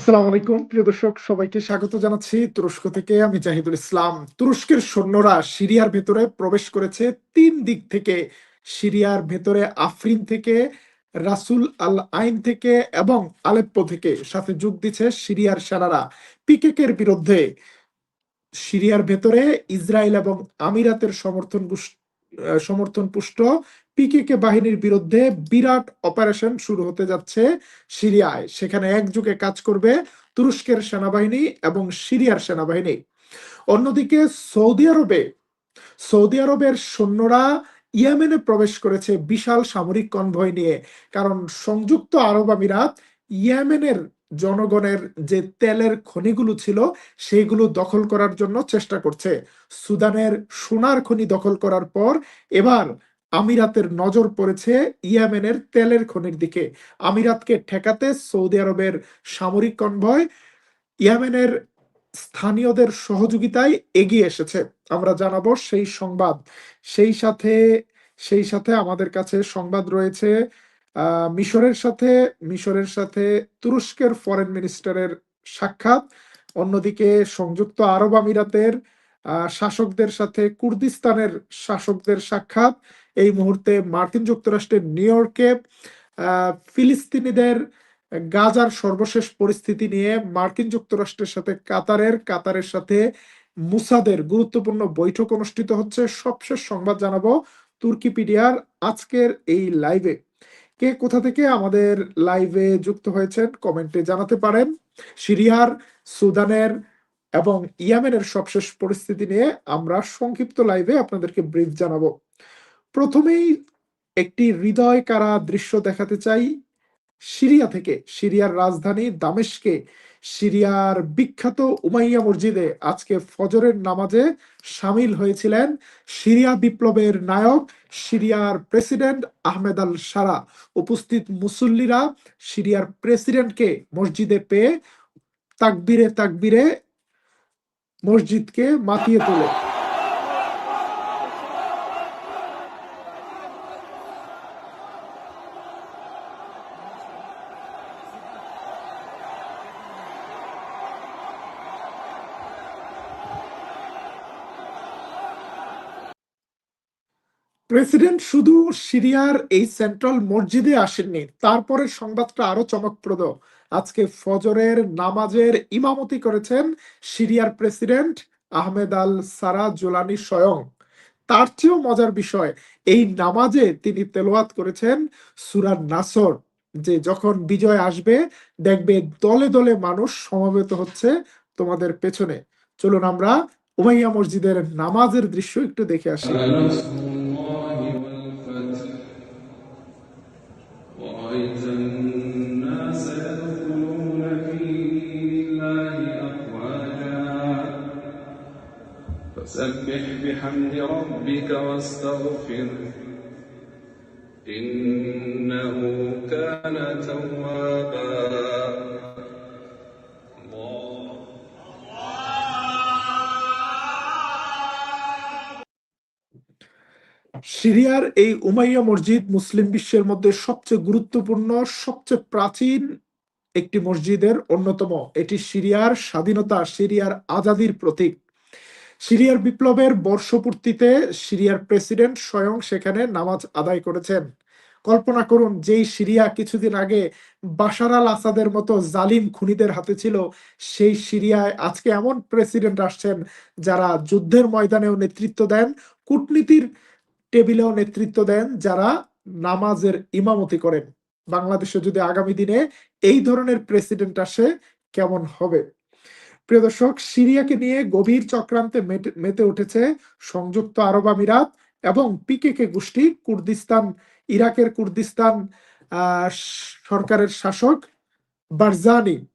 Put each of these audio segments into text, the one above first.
আসসালামু আলাইকুম। প্রিয় দর্শক, সবাইকে স্বাগত জানাচ্ছি তুরস্ক থেকে। আমি জাহিদুল ইসলাম। তুরস্কের সৈন্যরা সিরিয়ার ভেতরে প্রবেশ করেছে। তিন দিক থেকে, সিরিয়ার ভেতরে আফরিন থেকে, রাসুল আল আইন থেকে এবং আলেপ্পো থেকে সাথে যোগ দিচ্ছে সিরিয়ার সেনারা। পিকেকের বিরুদ্ধে সিরিয়ার ভেতরে ইসরায়েল এবং আমিরাতের সমর্থন সমর্থন পুষ্ট পিকেকে বাহিনীর বিরুদ্ধে বিরাট অপারেশন শুরু হতে যাচ্ছে সিরিয়ায়। সেখানে একযোগে কাজ করবে তুরস্কের সেনাবাহিনী এবং সিরিয়ার সেনাবাহিনী। অন্যদিকে সৌদি আরবে, সৌদি আরবের সৈন্যরা ইয়েমেনে প্রবেশ করেছে বিশাল সামরিক কনভয় নিয়ে, কারণ সংযুক্ত আরব আমিরাত ইয়েমেনের জনগণের যে তেলের খনিগুলো ছিল সেইগুলো দখল করার জন্য চেষ্টা করছে। সুদানের সোনার খনি দখল করার পর এবার আমিরাতের নজর পড়েছে ইয়েমেনের তেলের খনির দিকে। আমিরাতকে ঠেকাতে সৌদি আরবের সামরিক কনভয় ইয়েমেনের স্থানীয়দের সহযোগিতায় এগিয়ে এসেছে। আমরা জানাব সেই সংবাদ। সেই সাথে সেই সাথে আমাদের কাছে সংবাদ রয়েছে মিশরের সাথে মিশরের সাথে তুরস্কের ফরেন মিনিস্টারের সাক্ষাৎ। অন্যদিকে সংযুক্ত আরব আমিরাতের শাসকদের সাথে কুর্দিস্তানের শাসকদের সাক্ষাৎ। এই মুহূর্তে মার্কিন যুক্তরাষ্ট্রের নিউ ইয়র্কে ফিলিস্তিনিদের গাজার সর্বশেষ পরিস্থিতি নিয়ে মার্কিন যুক্তরাষ্ট্রের সাথে কাতারের কাতারের সাথে মুসাদের গুরুত্বপূর্ণ বৈঠক অনুষ্ঠিত হচ্ছে। সবশেষ সংবাদ জানাব তুর্কিপিডিয়ার আজকের এই লাইভে। কে কোথা থেকে আমাদের লাইভে যুক্ত হয়েছেন কমেন্টে জানাতে পারেন। সিরিয়ার, সুদানের এবং ইয়ামেনের সবশেষ পরিস্থিতি নিয়ে আমরা সংক্ষিপ্ত লাইভে আপনাদেরকে ব্রিফ জানাব। প্রথমেই একটি হৃদয় কারা দৃশ্য দেখাতে চাই। সিরিয়া থেকে সিরিয়ার রাজধানী দামেশকে, সিরিয়ার বিখ্যাত উমাইয়া মসজিদে আজকে ফজরের নামাজে সামিল হয়েছিলেন সিরিয়া বিপ্লবের নায়ক, সিরিয়ার প্রেসিডেন্ট আহমেদ আল সারা। উপস্থিত মুসল্লিরা সিরিয়ার প্রেসিডেন্টকে মসজিদে পেয়ে তাকবিরে তাকবিরে মসজিদকে মাতিয়ে তোলে। প্রেসিডেন্ট শুধু সিরিয়ার এই সেন্ট্রাল মসজিদে আসেননি, তারপরে সংবাদটা আরও চমকপ্রদ। আজকে ফজরের নামাজের ইমামতি করেছেন সিরিয়ার president Ahmed al Sharaa Jolani স্বয়ং। তার চেয়েও মজার বিষয়, এই নামাজে তিনি তেলাওয়াত করেছেন সূরা নাসর, যে যখন বিজয় আসবে, দেখবে দলে দলে মানুষ সমবেত হচ্ছে তোমাদের পেছনে। চলুন আমরা উমাইয়া মসজিদের নামাজের দৃশ্য একটু দেখে আসি। فسبح بحمد ربك واستغفره إنه كان توابا الله সিরিয়ার এই উমাইয়া মসজিদ মুসলিম বিশ্বের মধ্যে সবচেয়ে গুরুত্বপূর্ণ সবচেয়ে প্রাচীন একটি মসজিদের অন্যতম এটি সিরিয়ার স্বাধীনতা সিরিয়ার আজাদির প্রতীক সিরিয়ার বিপ্লবের বর্ষপূর্তিতে সিরিয়ার প্রেসিডেন্ট স্বয়ং সেখানে নামাজ আদায় করেছেন। কল্পনা করুন, যেই সিরিয়া কিছুদিন আগে বাশার আল আসাদের মতো জালিম খুনিদের হাতে ছিল, সেই সিরিয়ায় আজকে এমন প্রেসিডেন্ট আসছেন যারা যুদ্ধের ময়দানেও নেতৃত্ব দেন, কূটনীতির টেবিলেও নেতৃত্ব দেন, যারা নামাজের ইমামতি করেন। বাংলাদেশে যদি আগামী দিনে এই ধরনের প্রেসিডেন্ট আসে, কেমন হবে? প্রিয় দর্শক, সিরিয়াকে নিয়ে গভীর চক্রান্তে মেতে- উঠেছে সংযুক্ত আরব আমিরাত এবং পিকেকে গোষ্ঠী কুর্দিস্তান, ইরাকের কুর্দিস্তান সরকারের শাসক বারজানি।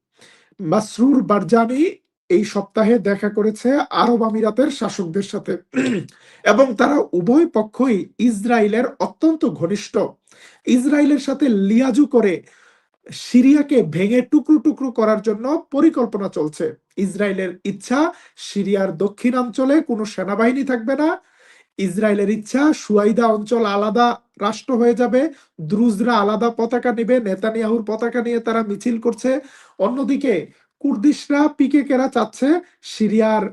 মাসরুর বারজানি এই সপ্তাহে দেখা করেছে আরব আমিরাতের শাসকদের সাথে। এবং তারা উভয় পক্ষই ইসরায়েলের অত্যন্ত ঘনিষ্ঠ। ইসরায়েলের সাথে লিয়াজু করে সিরিয়াকে ভেঙে টুকরো টুকরো করার জন্য পরিকল্পনা চলছে। ইসরায়েলের ইচ্ছা, সিরিয়ার দক্ষিণাঞ্চলে কোনো সেনাবাহিনী থাকবে না। ইসরায়েলের ইচ্ছা, সুয়াইদা অঞ্চল আলাদা রাষ্ট্র হয়ে যাবে। দ্রুজরা আলাদা পতাকা নেবে, নেতানিয়াহুর পতাকা নিয়ে তারা মিছিল করছে। অন্যদিকে কুর্দিশরা পিকেকেরা চাচ্ছে, সিরিয়ার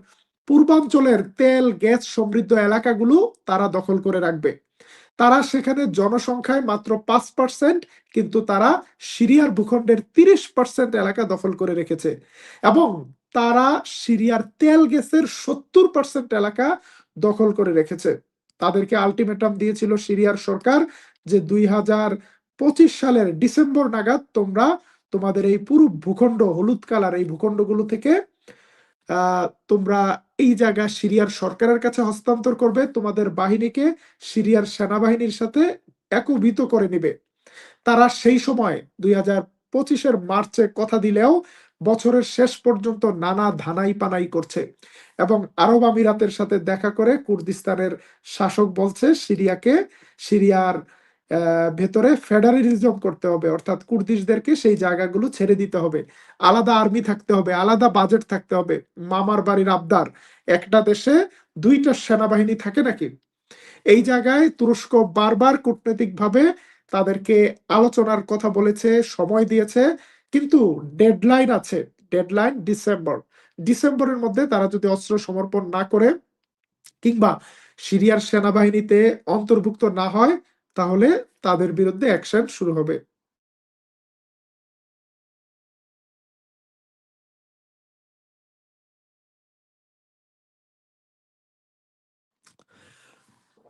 পূর্বাঞ্চলের তেল, গ্যাস সমৃদ্ধ এলাকাগুলো তারা দখল করে রাখবে। তারা সেখানে জনসংখ্যায় মাত্র পাঁচ পার্সেন্ট কিন্তু তারা সিরিয়ার ভূখণ্ডের তিরিশ পার্সেন্ট এলাকা দখল করে রেখেছে। এবং তারা সিরিয়ার তেল গ্যাসের সত্তর পার্সেন্ট এলাকা দখল করে রেখেছে। তাদেরকে আলটিমেটাম দিয়েছিল সিরিয়ার সরকার যে দুই হাজার পঁচিশ সালের ডিসেম্বর নাগাদ তোমরা তোমাদের এই পুরো ভূখণ্ড, হলুদ কালার এই ভূখণ্ডগুলো থেকে তোমরা এই জায়গা সিরিয়ার সরকারের কাছে হস্তান্তর করবে, তোমাদের বাহিনীকে সিরিয়ার সেনাবাহিনীর সাথে একীভূত করে নেবে। তারা সেই সময় দুই হাজার পঁচিশের মার্চে কথা দিলেও বছরের শেষ পর্যন্ত নানা ধানাই পানাই করছে এবং আরব আমিরাতের সাথে দেখা করে কুর্দিস্তানের শাসক বলছে, সিরিয়াকে, সিরিয়ার ভেতরে ফেডারেলিজম করতে হবে, অর্থাৎ কুর্দিশদেরকে সেই জায়গাগুলো ছেড়ে দিতে হবে। আলাদা আর্মি থাকতে হবে, আলাদা বাজেট থাকতে হবে। মামার বাড়ির আবদার, একটা দেশে দুইটা সেনাবাহিনী থাকে নাকি? এই জায়গায় তুরস্ক বারবার কূটনৈতিকভাবে তাদেরকে আলোচনার কথা বলেছে, সময় দিয়েছে, কিন্তু ডেডলাইন আছে, ডেডলাইন ডিসেম্বর। ডিসেম্বরের মধ্যে তারা যদি অস্ত্র সমর্পণ না করে, কিংবা সিরিয়ার সেনাবাহিনীতে অন্তর্ভুক্ত না হয় তাহলে তাদের বিরুদ্ধে অ্যাকশন শুরু হবে।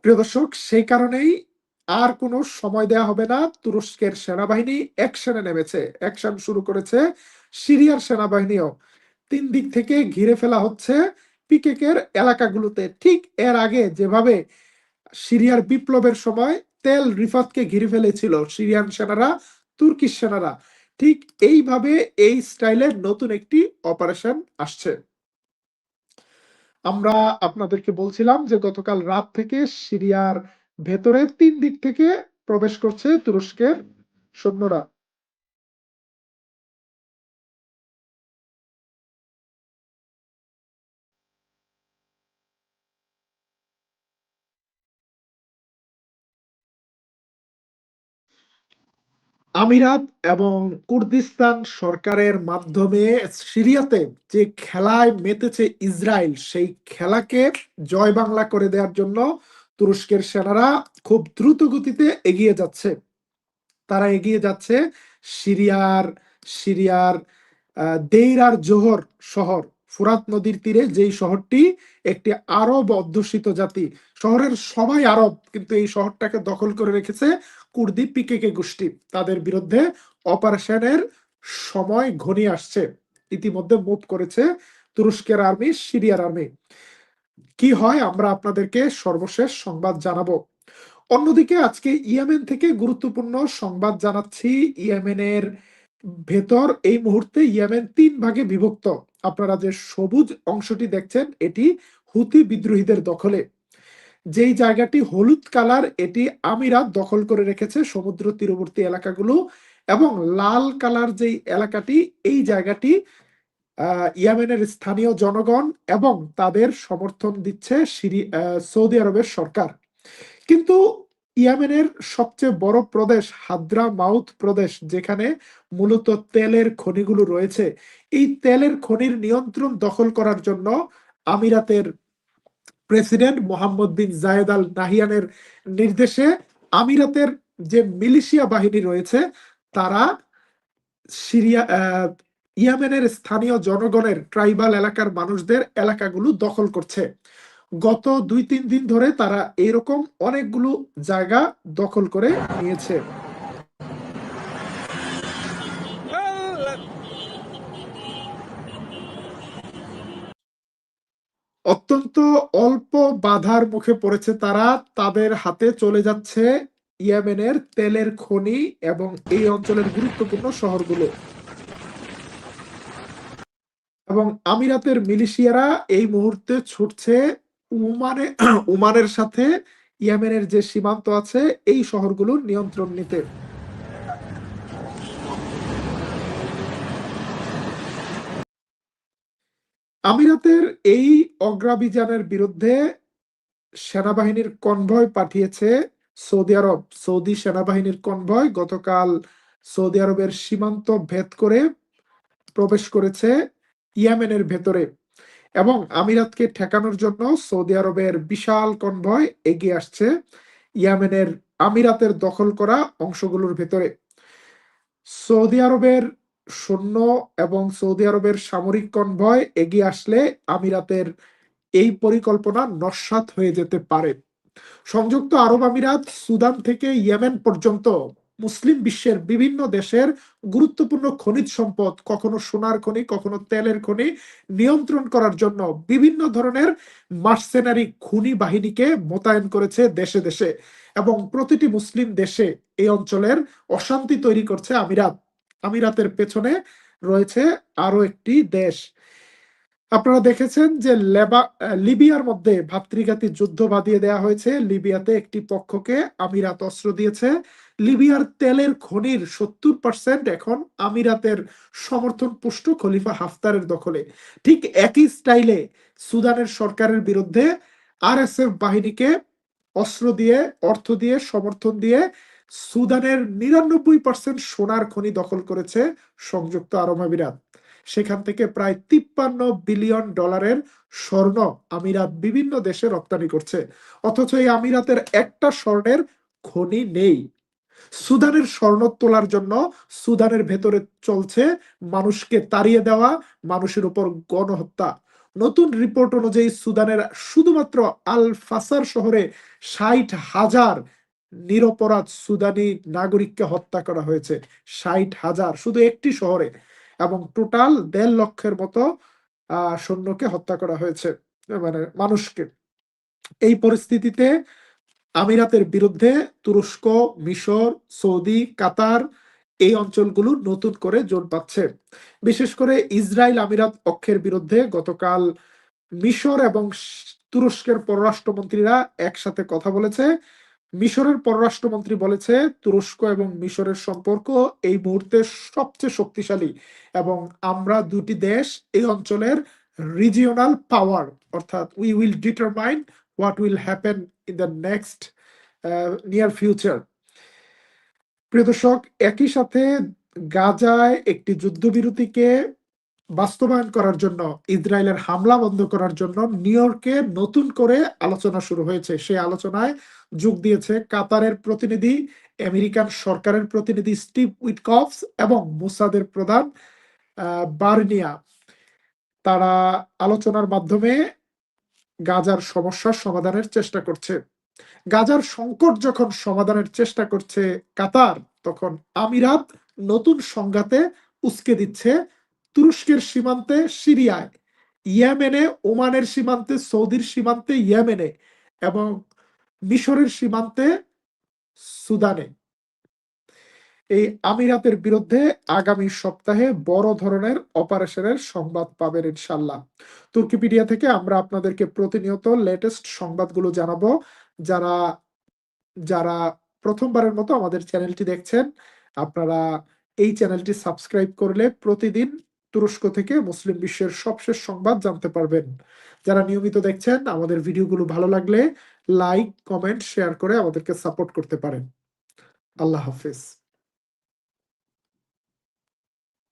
প্রিয় দর্শক, সেই কারণেই আর কোনো সময় দেয়া হবে না। তুরস্কের সেনাবাহিনী অ্যাকশনে নেমেছে। অ্যাকশন শুরু করেছে সিরিয়ার সেনাবাহিনীও। তিন দিক থেকে ঘিরে ফেলা হচ্ছে পিকেকের এলাকাগুলোতে। ঠিক এর আগে যেভাবে সিরিয়ার বিপ্লবের সময় তেল রিফাতকে ঘিরে ফেলেছিল সিরিয়ান সেনারা, তুর্কি সেনারা। ঠিক এইভাবে এই স্টাইলের নতুন একটি অপারেশন আসছে। আমরা আপনাদেরকে বলছিলাম যে গতকাল রাত থেকে সিরিয়ার ভেতরে তিন দিক থেকে প্রবেশ করছে তুরস্কের সৈন্যরা। আমিরাত এবং কুর্দিস্তান সরকারের মাধ্যমে সিরিয়াতে যে খেলায় মেতেছে ইসরায়েল সেই খেলাকে জয় বাংলা করে দেওয়ার জন্য তুরস্কের সেনারা খুব দ্রুত গতিতে এগিয়ে যাচ্ছে। তারা এগিয়ে যাচ্ছে সিরিয়ার সিরিয়ার আহ, দেইর আর জোহর শহর ফুরাত নদীর তীরে যেই শহরটি একটি আরব অধ্যুষিত জাতি। শহরের সবাই আরব কিন্তু এই শহরটাকে দখল করে রেখেছে কুর্দি, পিকেকে গোষ্ঠী। তাদের বিরুদ্ধে অপারেশনের সময় ঘনিয়ে আসছে। ইতিমধ্যে মুভ করেছে তুরস্কের আর্মি, সিরিয়ার আর্মি। কি হয় আমরা আপনাদেরকে সর্বশেষ সংবাদ জানাব। অন্যদিকে আজকে ইয়েমেন থেকে গুরুত্বপূর্ণ সংবাদ জানাচ্ছি। ইয়েমেনের ভেতর এই মুহূর্তে ইয়েমেন তিন ভাগে বিভক্ত। আপনারা যে সবুজ অংশটি দেখছেন, এটি হুতি বিদ্রোহীদের দখলে। যেই জায়গাটি হলুদ কালার, এটি আমিরাত দখল করে রেখেছে সমুদ্র তীরবর্তী এলাকাগুলো এবং লাল কালার যেই এলাকাটি, এই জায়গাটি ইয়েমেনের স্থানীয় জনগণ এবং তাদের সমর্থন দিচ্ছে সৌদি আরবের সরকার। কিন্তু ইয়ামেনের সবচেয়ে বড় প্রদেশ হাদ্রা মাউথ প্রদেশ, যেখানে মূলত তেলের খনিগুলো রয়েছে, এই তেলের খনির নিয়ন্ত্রণ দখল করার জন্য আমিরাতের president Mohammed bin Zayed Al নাহিয়ানের নির্দেশে আমিরাতের যে মিলিশিয়া বাহিনী রয়েছে, তারা সিরিয়া ইয়েমেনের স্থানীয় জনগণের ট্রাইবাল এলাকার মানুষদের এলাকাগুলো দখল করছে। গত দুই তিন দিন ধরে তারা এরকম অনেকগুলো জায়গা দখল করে নিয়েছে। অত্যন্ত অল্প বাধার মুখে পড়েছে তারা। তাদের হাতে চলে যাচ্ছে ইয়েমেনের তেলের খনি এবং এই অঞ্চলের গুরুত্বপূর্ণ শহরগুলো। এবং আমিরাতের মিলিশিয়ারা এই মুহূর্তে ছুটছে উমানে, উমানের সাথে ইয়েমেনের যে সীমান্ত আছে, এই শহরগুলোর নিয়ন্ত্রণ নিতে। আমিরাতের এই অগ্রাভিযানের বিরুদ্ধে সেনাবাহিনীর কনভয় পাঠিয়েছে সৌদি আরব। সৌদি সেনাবাহিনীর কনভয় গতকাল সৌদি আরবের সীমান্ত ভেদ করে প্রবেশ করেছে ইয়েমেনের ভেতরে এবং আমিরাতকে ঠেকানোর জন্য সৌদি আরবের বিশাল কনভয় এগিয়ে আসছে ইয়েমেনের আমিরাতের দখল করা অংশগুলোর ভেতরে। সৌদি আরবের সৈন্য এবং সৌদি আরবের সামরিক কনভয় এগিয়ে আসলে আমিরাতের এই পরিকল্পনা নস্যাৎ হয়ে যেতে পারে। সংযুক্ত আরব আমিরাত সুদান থেকে ইয়েমেন পর্যন্ত মুসলিম বিশ্বের বিভিন্ন দেশের গুরুত্বপূর্ণ খনিজ সম্পদ, কখনো সোনার খনি, কখনো তেলের খনি, নিয়ন্ত্রণ করার জন্য বিভিন্ন ধরনের মার্সেনারি খুনি বাহিনীকে মোতায়েন করেছে দেশে দেশে এবং প্রতিটি মুসলিম দেশে এই অঞ্চলের অশান্তি তৈরি করছে আমিরাত। আমিরাতের পেছনে রয়েছে আরও একটি দেশ। আপনারা দেখেছেন যে লেবা, লিবিয়ার মধ্যে ভাতৃঘাতী যুদ্ধ বাঁধিয়ে দেওয়া হয়েছে। লিবিয়াতে একটি পক্ষকে আমিরাত অস্ত্র দিয়েছে। লিবিয়ার তেলের খনির সত্তর পার্সেন্ট এখন আমিরাতের সমর্থন পুষ্ট খলিফা হাফতারের দখলে। ঠিক একই স্টাইলে সুদানের সরকারের বিরুদ্ধে আরএসএফ বাহিনীকে অস্ত্র দিয়ে, অর্থ দিয়ে, সমর্থন দিয়ে সুদানের নিরানব্বই পার্সেন্ট সোনার খনি দখল করেছে সংযুক্ত আরব আমিরাত। সেখান থেকে প্রায় তিপ্পান্ন বিলিয়ন ডলারের স্বর্ণ আমিরাত বিভিন্ন দেশে রপ্তানি করছে। অথচ এই আমিরাতের একটা স্বর্ণের খনি নেই। সুদানের স্বর্ণ তোলার জন্য সুদানের ভেতরে চলছে মানুষকে তাড়িয়ে দেওয়া, মানুষের উপর গণহত্যা। নতুন রিপোর্ট অনুযায়ী সুদানের শুধুমাত্র আল ফাসার শহরে ষাট হাজার নিরপরাধ সুদানি নাগরিককে হত্যা করা হয়েছে ষাট হাজার শুধু একটি শহরে এবং টোটাল দেড় লক্ষের মতো সৈন্যকে হত্যা করা হয়েছে মানে মানুষকে। এই পরিস্থিতিতে আমিরাতের বিরুদ্ধে তুরস্ক, মিশর, সৌদি, কাতার এই অঞ্চলগুলো নতুন করে জোট পাচ্ছে বিশেষ করে ইসরায়েল আমিরাত অক্ষের বিরুদ্ধে গতকাল মিশর এবং তুরস্কের পররাষ্ট্রমন্ত্রীরা একসাথে কথা বলেছে। মিশরের পররাষ্ট্রমন্ত্রী বলেছে, তুরস্ক এবং মিশরের সম্পর্ক এই মুহূর্তে সবচেয়ে শক্তিশালী এবং আমরা দুটি দেশ এই অঞ্চলের রিজিওনাল পাওয়ার অর্থাৎ we will determine what will happen in the next near future প্রিয় দর্শক, একই সাথে গাজায় একটি যুদ্ধবিরতিকে বাস্তবায়ন করার জন্য, ইসরায়েলের হামলা বন্ধ করার জন্য নিউ ইয়র্কে নতুন করে আলোচনা শুরু হয়েছে। সেই আলোচনায় যোগ দিয়েছে কাতারের প্রতিনিধি, আমেরিকান সরকারের প্রতিনিধি স্টিভ উইটকফস এবং মোসাদের প্রধান বার্নিয়া। তারা আলোচনার মাধ্যমে গাজার সমস্যার সমাধানের চেষ্টা করছে। গাজার সংকট যখন সমাধানের চেষ্টা করছে কাতার, তখন আমিরাত নতুন সংঘাতে উস্কে দিচ্ছে তুরস্কের সীমান্তে, সিরিয়ায়, ইয়েমেনে, ওমানের সীমান্তে, সৌদির সীমান্তে, ইয়েমেনে এবং মিশরের সীমান্তে, সুদানে। এই আমিরাতের বিরুদ্ধে আগামী সপ্তাহে বড় ধরনের অপারেশনের সংবাদ পাবেন ইনশাল্লাহ তুর্কিপিডিয়া থেকে আমরা আপনাদেরকে প্রতিনিয়ত লেটেস্ট সংবাদগুলো জানাব। যারা যারা প্রথমবারের মতো আমাদের চ্যানেলটি দেখছেন, আপনারা এই চ্যানেলটি সাবস্ক্রাইব করলে প্রতিদিন তুরস্ক থেকে মুসলিম বিশ্বের সবশেষ সংবাদ জানতে পারবেন। যারা নিয়মিত দেখছেন, আমাদের ভিডিওগুলো ভালো লাগলে লাইক, কমেন্ট, শেয়ার করে আমাদেরকে সাপোর্ট করতে পারেন। আল্লাহ হাফিজ।